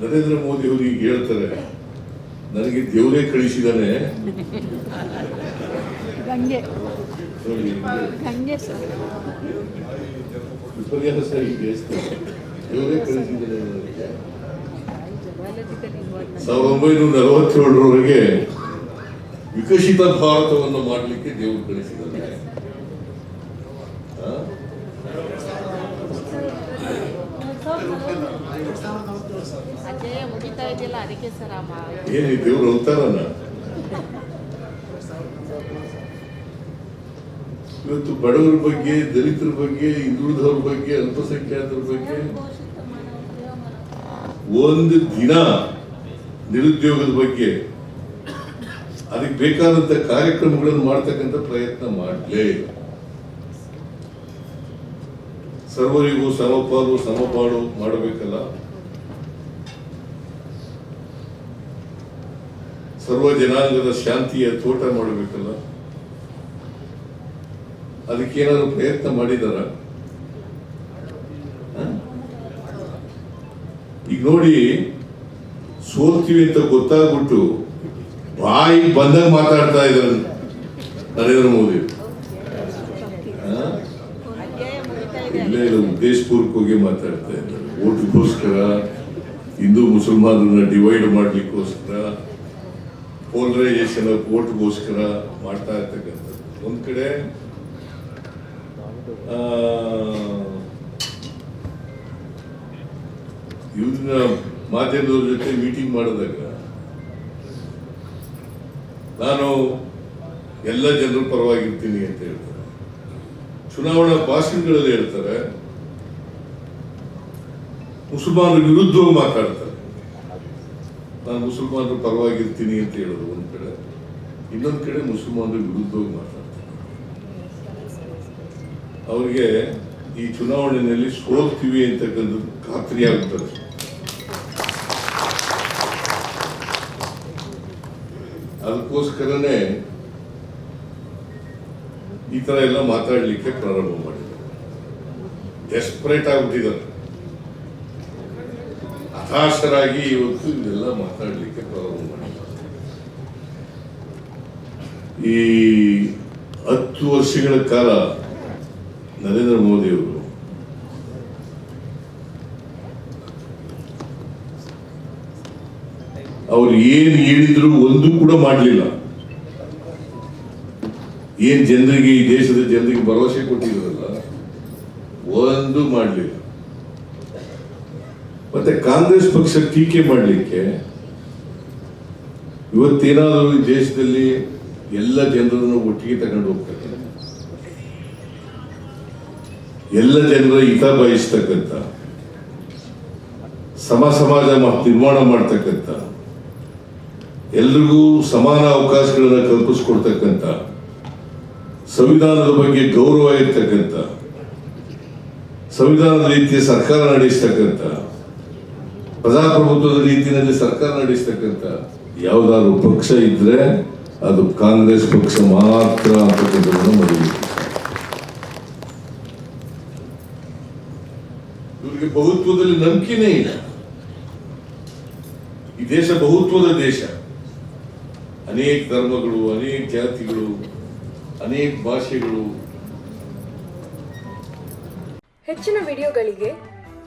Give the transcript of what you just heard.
ನರೇಂದ್ರ ಮೋದಿ ಅವರು ಈಗ ಹೇಳ್ತಾರೆ ನನಗೆ ದೇವರೇ ಕಳಿಸಿದಾನೆ. ವಿಪರ್ಯಾಸ ಈಗ ದೇವರೇ ನನಗೆ ಸಾವಿರದ ಒಂಬೈನೂರ ನಲವತ್ತೇಳರವರೆಗೆ ವಿಕಸಿತ ಭಾರತವನ್ನು ಮಾಡಲಿಕ್ಕೆ ದೇವರು ಕಳಿಸಿದ್ದಾರೆ? ಏನು ದೇವ್ರ ಅವತಾರನ ಇವತ್ತು ಬಡವರ ಬಗ್ಗೆ, ದಲಿತರ ಬಗ್ಗೆ, ಹಿಂದುಳಿದವ್ರ ಬಗ್ಗೆ, ಅಲ್ಪಸಂಖ್ಯಾತರ ಬಗ್ಗೆ ಒಂದು ದಿನ ನಿರುದ್ಯೋಗದ ಬಗ್ಗೆ ಅದಕ್ಕೆ ಬೇಕಾದಂತ ಕಾರ್ಯಕ್ರಮಗಳನ್ನು ಮಾಡ್ತಕ್ಕಂಥ ಪ್ರಯತ್ನ ಮಾಡಲೇ. ಸರ್ವರಿಗೂ ಸಮಪಾಲು ಸಮಪಾಡು ಮಾಡಬೇಕಲ್ಲ? ಸರ್ವ ಜನಾಂಗದ ಶಾಂತಿಯ ತೋಟ ಮಾಡಬೇಕಲ್ಲ? ಅದಕ್ಕೇನಾದ್ರು ಪ್ರಯತ್ನ ಮಾಡಿದಾರ? ಈಗ ನೋಡಿ ಸೋತೀವಿ ಅಂತ ಗೊತ್ತಾಗ್ಬಿಟ್ಟು ಬಾಯಿ ಬಂದಾಗ ಮಾತಾಡ್ತಾ ಇದ್ದಾರೆ ನರೇಂದ್ರ ಮೋದಿ. ಇಲ್ಲೇ ಇಲ್ಲ ಉದ್ದೇಶಪೂರ್ವಕವಾಗಿ ಮಾತಾಡ್ತಾ ಇದ್ದಾರೆ. ಓಟ್ಗೋಸ್ಕರ ಹಿಂದೂ ಮುಸಲ್ಮಾನರನ್ನ ಡಿವೈಡ್ ಮಾಡ್ಲಿಕ್ಕೋಸ್ಕರ ಪೋಲರೈಸೇಷನ್ ಓಟ್ಗೋಸ್ಕರ ಮಾಡ್ತಾ ಇರ್ತಕ್ಕಂಥದ್ದು. ಒಂದ್ ಕಡೆ ಆ, ಇವ್ರನ್ನ ಮಾಧ್ಯಮದವ್ರ ಜೊತೆ ಮೀಟಿಂಗ್ ಮಾಡಿದಾಗ ನಾನು ಎಲ್ಲ ಜನರ ಪರವಾಗಿರ್ತೀನಿ ಅಂತ ಹೇಳ್ತಾರೆ. ಚುನಾವಣಾ ಭಾಷಣಗಳಲ್ಲಿ ಹೇಳ್ತಾರೆ ಮುಸಲ್ಮಾನರ ವಿರುದ್ಧವಾಗಿ ಮಾತಾಡ್ತಾರೆ. ನಾನು ಮುಸಲ್ಮಾನರು ಪರವಾಗಿರ್ತೀನಿ ಅಂತ ಹೇಳೋದು ಒಂದು ಕಡೆ. ಇನ್ನೊಂದು ಕಡೆ ಮುಸಲ್ಮಾನರ ವಿರುದ್ಧವಾಗಿ ಮಾತಾಡ್ತಾರೆ. ಅವ್ರಿಗೆ ಈ ಚುನಾವಣೆಯಲ್ಲಿ ಸೋಲ್ತೀವಿ ಅಂತಕ್ಕಂಥದ್ದು ಖಾತ್ರಿ ಆಗುತ್ತದೆ ಅದಕ್ಕೋಸ್ಕರನೇ ಈ ತರ ಎಲ್ಲ ಮಾತಾಡಲಿಕ್ಕೆ ಪ್ರಾರಂಭ ಮಾಡಿದ್ದಾರೆ. ಡೆಸ್ಪರೇಟ್ ಆಗ್ಬಿಟ್ಟಿದ್ದಾರೆ. ಹತಾಶರಾಗಿ ಇವತ್ತು ಇದೆಲ್ಲ ಮಾತಾಡ್ಲಿಕ್ಕೆ ಪ್ರಾರಂಭ ಮಾಡಿದ್ದಾರೆ. ಈ ಹತ್ತು ವರ್ಷಗಳ ಕಾಲ ನರೇಂದ್ರ ಮೋದಿ ಅವರು ಅವ್ರು ಏನು ಹೇಳಿದ್ರು ಒಂದು ಕೂಡ ಮಾಡಲಿಲ್ಲ. ಏನ್ ಜನರಿಗೆ ಈ ದೇಶದ ಜನರಿಗೆ ಭರವಸೆ ಕೊಟ್ಟಿದ್ರಲ್ಲ ಒಂದು ಮಾಡಲಿಲ್ಲ. ಮತ್ತೆ ಕಾಂಗ್ರೆಸ್ ಪಕ್ಷ ಟೀಕೆ ಮಾಡಲಿಕ್ಕೆ ಇವತ್ತೇನಾದರೂ ಈ ದೇಶದಲ್ಲಿ ಎಲ್ಲ ಜನರನ್ನು ಒಟ್ಟಿಗೆ ತಗೊಂಡು ಹೋಗ್ತಾರೆ ಎಲ್ಲ ಜನರ ಹಿತ ಬಯಸ್ತಕ್ಕಂಥ, ಸಮ ಸಮಾಜ ನಿರ್ಮಾಣ ಮಾಡ್ತಕ್ಕಂಥ, ಎಲ್ರಿಗೂ ಸಮಾನ ಅವಕಾಶಗಳನ್ನು ಕಲ್ಪಿಸ್ಕೊಡ್ತಕ್ಕಂಥ, ಸಂವಿಧಾನದ ಬಗ್ಗೆ ಗೌರವ ಇರ್ತಕ್ಕಂಥ, ಸಂವಿಧಾನದ ರೀತಿಯ ಸರ್ಕಾರ ನಡೆಸ್ತಕ್ಕಂಥ ಪ್ರಜಾಪ್ರಭುತ್ವದ ರೀತಿಯಲ್ಲಿ ಸರ್ಕಾರ ನಡೆಸ್ತಕ್ಕಂಥ ಯಾವ್ದಾದ್ರು ಪಕ್ಷ ಇದ್ರೆ ಅದು ಕಾಂಗ್ರೆಸ್ ಪಕ್ಷ ಮಾತ್ರ ಅಂತಕ್ಕಂಥದ್ದನ್ನು ಮರಿಬೇಕು ಇವ್ರಿಗೆ ಬಹುತ್ವದಲ್ಲಿ ನಂಬಿಕೆನೇ ಇಲ್ಲ. ಈ ದೇಶ ಬಹುತ್ವದ ದೇಶ. ಅನೇಕ ಧರ್ಮಗಳು, ಅನೇಕ ಜಾತಿಗಳು, ಅನೇಕ ಭಾಷೆಗಳು. ಹೆಚ್ಚಿನ ವಿಡಿಯೋಗಳಿಗೆ